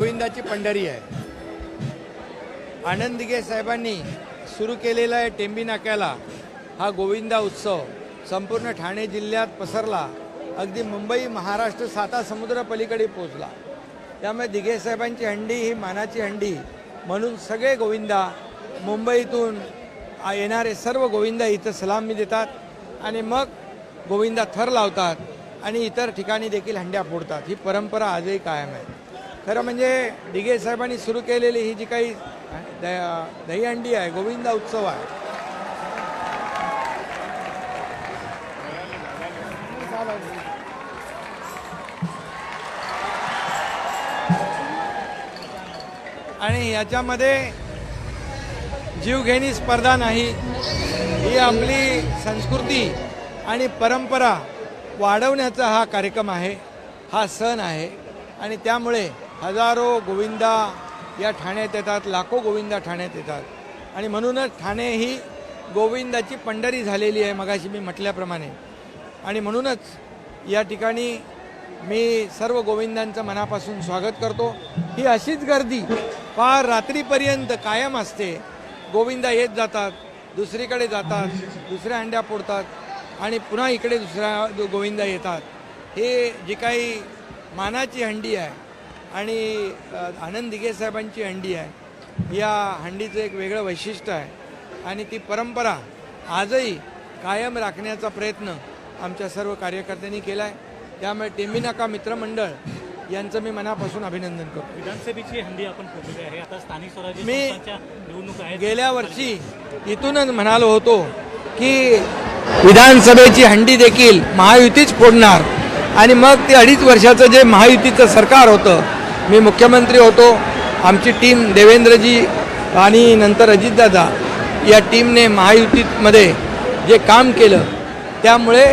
गोविंदाची पंढरी आहे. आनंद दिघे साहेबांनी. सुरू केलेला आहे टेंबी नाक्याला. हा गोविंदा उत्सव संपूर्ण ठाणे जिल्ह्यात पसरला. अगदी मुंबई महाराष्ट्र साता समुद्र पलीकडे पोचला त्यामुळे दिघे साहेबांची हंडी ही मानाची हंडी. म्हणून सगळे गोविंदा मुंबईतून येणारे सर्व गोविंदा इथं सलामी देतात आणि मग गोविंदा थर लावतात आणि इतर ठिकाणी देखील हंड्या फोडतात. ही परंपरा आजही कायम आहे. खरं म्हणजे दिघे साहेबांनी सुरू केलेली ही जी काही द- दहीहंडी आहे गोविंदा उत्सव आहे. आणि याच्यामध्ये जीवघेणी स्पर्धा नाही. ही आपली संस्कृती आणि परंपरा वाढवण्याचा हा कार्यक्रम आहे. हा सण आहे. आणि त्यामुळे हजारो गोविंदा या ठाण्यात येतात लाखो गोविंदा ठाण्यात येतात. आणि म्हणूनच ठाणे ही गोविंदाची पंढरी झालेली आहे मगाशी मी म्हटल्याप्रमाणे. आणि म्हणूनच या ठिकाणी मी सर्व गोविंदांचं मनापासून स्वागत करतो. ही अशीच गर्दी फार रात्रीपर्यंत कायम असते. गोविंदा येत जातात दुसरीकडे जातात दुसऱ्या अंड्या फोडतात आणि पुन्हा इकडे दुसऱ्या गोविंदा येतात. हे जी काही मानाची हंडी आहे आणि आनंद दिघे साहेबांची हंडी आहे. या हंडीचं एक वेगळं वैशिष्ट्य आहे. आणि ती परंपरा आजही कायम राखण्याचा प्रयत्न आमच्या सर्व कार्यकर्त्यांनी केला आहे त्यामुळे टेंबिनाका मित्रमंडळ यांचं मी मनापासून अभिनंदन करतो. विधानसभेची हंडी आपण फोडलेली आहे. आता स्थानिक स्वराज्य मी गेल्या वर्षी इथूनच म्हणालो होतो की विधानसभेची हंडी देखील महायुतीच फोडणार. आणि मग ते अडीच वर्षाचं जे महायुतीचं सरकार होतं मी मुख्यमंत्री होतो. आमची टीम देवेंद्रजी आणि नंतर अजितदादा या टीमने महायुतीमध्ये जे काम केलं त्यामुळे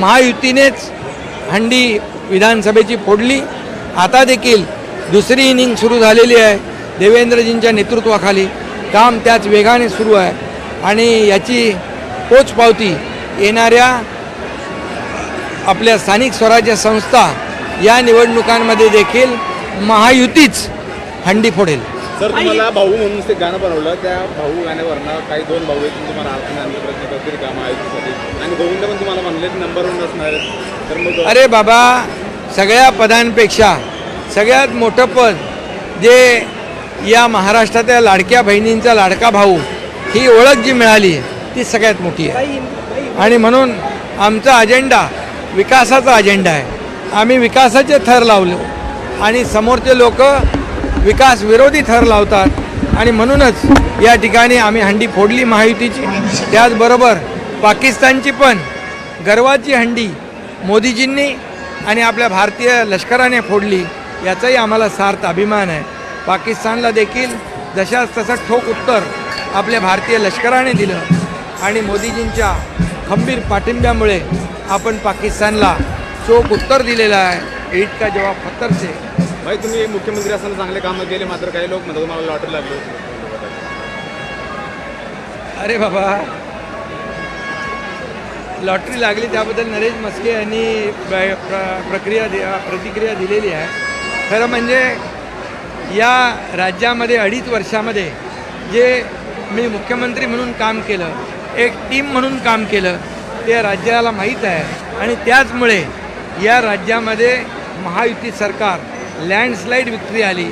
महायुतीनेच हंडी विधानसभेची फोडली. आता देखील दुसरी इनिंग सुरू झालेली आहे देवेंद्रजींच्या नेतृत्वाखाली. काम त्याच वेगाने सुरू आहे आणि याची पोचपावती येणाऱ्या आपल्या स्थानिक स्वराज्य संस्था या निवडणुकांमध्ये देखील महायुतीच हंडी फोडेल. सर तुम्हाला भाऊ म्हणून ते गाणं बनवलं. त्या भाऊ गाण्यावरनं काही दोन भाऊ आहेत तुम्हाला अडचण आणण्याचा प्रयत्न करतील का महायुतीसाठी? आणि गोविंद पण तुम्हाला म्हणले नंबर वन असणार. तर मग अरे बाबा सगळ्या पदांपेक्षा सगळ्यात मोठं पद जे या महाराष्ट्रातल्या लाडक्या बहिणींचा लाडका भाऊ ही ओळख जी मिळाली ती सगळ्यात मोठी आहे. आणि म्हणून आमचा अजेंडा विकासाचा अजेंडा आहे. आम्ही विकासाचे थर लावले. आणि समोरचे लोक विकास विरोधी थर लावतात. आणि म्हणूनच या ठिकाणी आम्ही हंडी फोडली महायुतीची. त्याचबरोबर पाकिस्तानची पण गर्वाची हंडी मोदीजींनी आणि आपल्या भारतीय लष्कराने फोडली याचाही आम्हाला सार्थ अभिमान आहे. पाकिस्तानला देखील जशाच तसं ठोक उत्तर आपल्या भारतीय लष्कराने दिलं आणि मोदीजींच्या खंबीर पाठिंब्यामुळे आपण पाकिस्तानला चोख उत्तर दिलेलं आहे. एट का जवाब पत्थर से भाई तुम्ही मुख्यमंत्री असताना चांगले कामं केले मात्र काही लोक म्हणतात तुम्हाला लॉटरी लागली अरे बाबा. लॉटरी लागली त्याबद्दल नरेश मस्के यांनी प्र- प्र- प्रक्रिया दि प्रतिक्रिया दिलेली आहे. खरं म्हणजे या राज्यामध्ये अडीच वर्षामध्ये जे मी मुख्यमंत्री म्हणून काम केलं एक टीम म्हणून काम केलं ते राज्याला माहीत आहे. आणि त्याचमुळे या राज्यामध्ये महायुती सरकार लँडस्लाईड विक्ट्री आली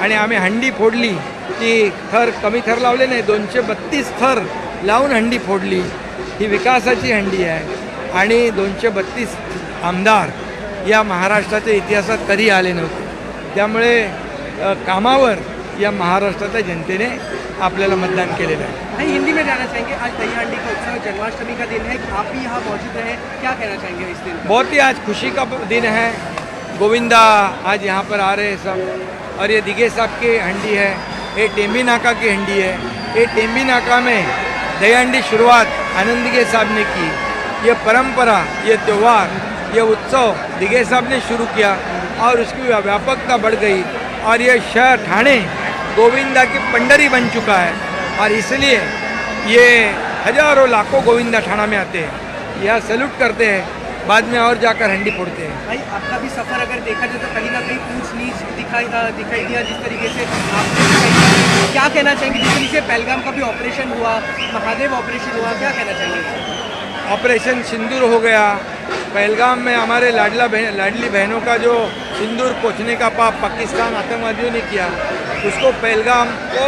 आणि आम्ही हंडी फोडली. ती थर कमी थर लावले नाही दोनशे बत्तीस थर लावून हंडी फोडली. ही विकासाची हंडी आहे. आणि दोनशे बत्तीस आमदार या महाराष्ट्राच्या इतिहासात कधी आले नव्हते. त्यामुळे कामावर या महाराष्ट्राच्या जनतेने आपल्याला मतदान केलेलं आहे. हिंदी में जाना चाहेंगे? आज दही हांडी का उत्सव जन्माष्टमी का दिन है? आप भी यहाँ मौजूद रहे क्या कहना चाहेंगे इस दिन? बहुत ही आज खुशी का दिन है। गोविंदा आज यहाँ पर आ रहे हैं सब। और ये दिघे साहब की हंडी है, ये टेम्बी नाका की हंडी है। ये टेम्बी नाका में दही हंडी शुरुआत आनंद दिघे साहब ने की। ये परंपरा, ये त्यौहार, ये उत्सव दिघे साहब ने शुरू किया और उसकी व्यापकता बढ़ गई। और ये शहर ठाणे गोविंदा की पंडरी बन चुका है। और इसलिए ये हज़ारों लाखों गोविंदा ठाणा में आते हैं। यह सैल्यूट करते हैं। बाद में और जाकर हंडी फोड़ते हैं। भाई आपका भी सफ़र अगर देखा जाए तो कहीं ना कहीं पूछ नीच दिखाई दिखाई दिया जिस तरीके से आपने क्या कहना चाहेंगे? जिस तरीके से पहलगाम का भी ऑपरेशन हुआ महादेव ऑपरेशन हुआ क्या कहना चाहेंगे? ऑपरेशन सिंदूर हो गया। पहलगाम में हमारे लाडला बहन लाडली बहनों का जो सिंदूर पोछने का पाप पाकिस्तान आतंकवादियों ने किया उसको पहलगाम को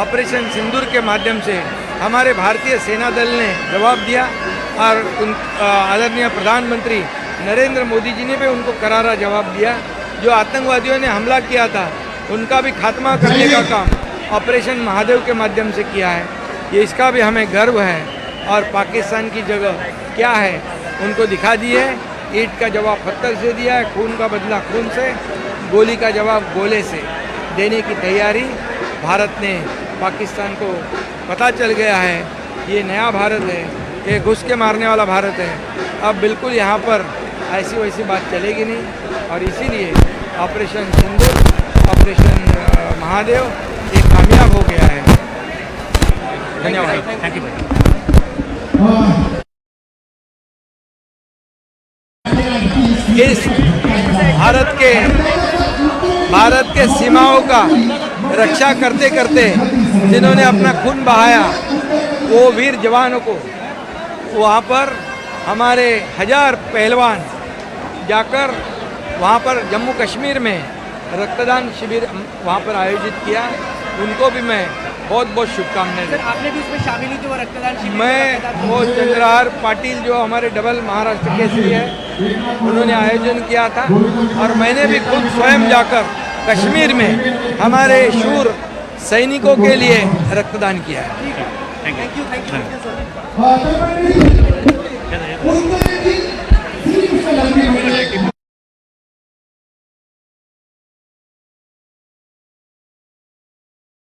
ऑपरेशन सिंदूर के माध्यम से हमारे भारतीय सेना दल ने जवाब दिया। और उन आदरणीय प्रधानमंत्री नरेंद्र मोदी जी ने भी उनको करारा जवाब दिया। जो आतंकवादियों ने हमला किया था उनका भी खात्मा करने का काम ऑपरेशन महादेव के माध्यम से किया है। ये इसका भी हमें गर्व है। और पाकिस्तान की जगह क्या है उनको दिखा दी है। ईट का जवाब पत्थर से दिया है खून का बदला खून से गोली का जवाब गोले से। देने की तैयारी भारत ने पाकिस्तान को पता चल गया है। ये नया भारत है। ये घुस के मारने वाला भारत है। अब बिल्कुल यहाँ पर ऐसी वैसी बात चलेगी नहीं। और इसीलिए ऑपरेशन सिंदूर ऑपरेशन महादेव ये कामयाब हो गया है। धन्यवाद। थैंक यू भाई इस भारत के भारत के सीमाओं का रक्षा करते करते जिन्होंने अपना खून बहाया वो वीर जवानों को वहाँ पर हमारे हज़ार पहलवान जाकर वहाँ पर जम्मू कश्मीर में रक्तदान शिविर वहाँ पर आयोजित किया। उनको भी मैं बहुत बहुत शुभकामनाएँ आपने भी उसमें शामिल थी रक्तदान शिविर मैं वो चंद्रहार पाटिल जो हमारे डबल महाराष्ट्र केसरी है उन्होंने आयोजन किया था और मैंने भी खुद स्वयं जाकर कश्मीर में हमारे शूर सैनिकों के लिए रक्तदान किया है। Thank you thank you thank you क्या झालं?